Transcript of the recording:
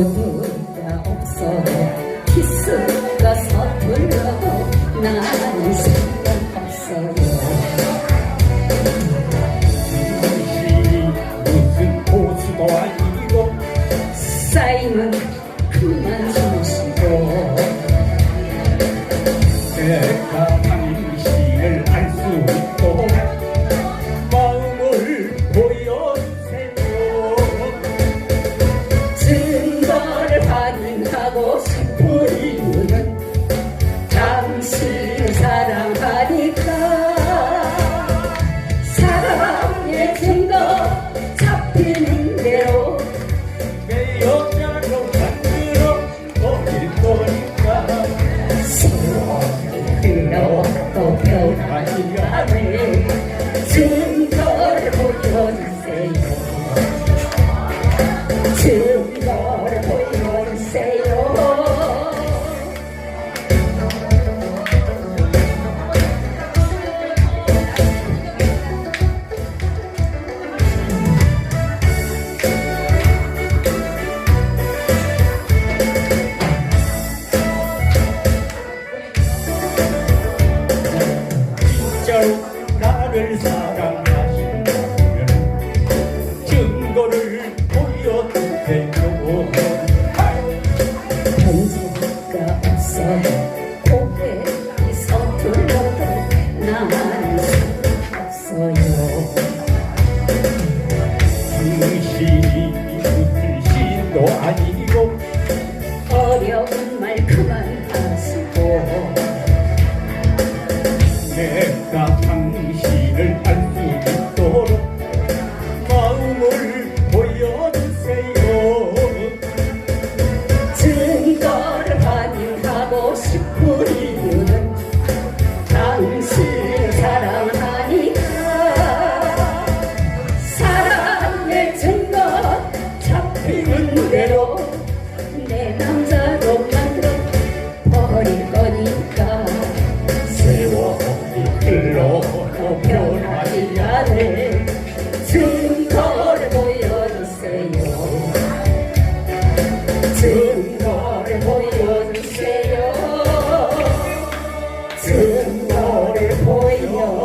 누구나 없어 키스가 서툴러도 나는 생각 없어요 무슨 고수도 아니고 쌓이면 그만 주시고 내가 우리는 당신을 사랑하니까. 사랑의 증거 잡히는 대로 내 여자로 만들어 버릴 거니까. 세월이 흘러 또 변하지 않네 언제가 없어 고개 서툴러도 나는 없어요. 당신이 무슨 신도 아니? 그 노래 보여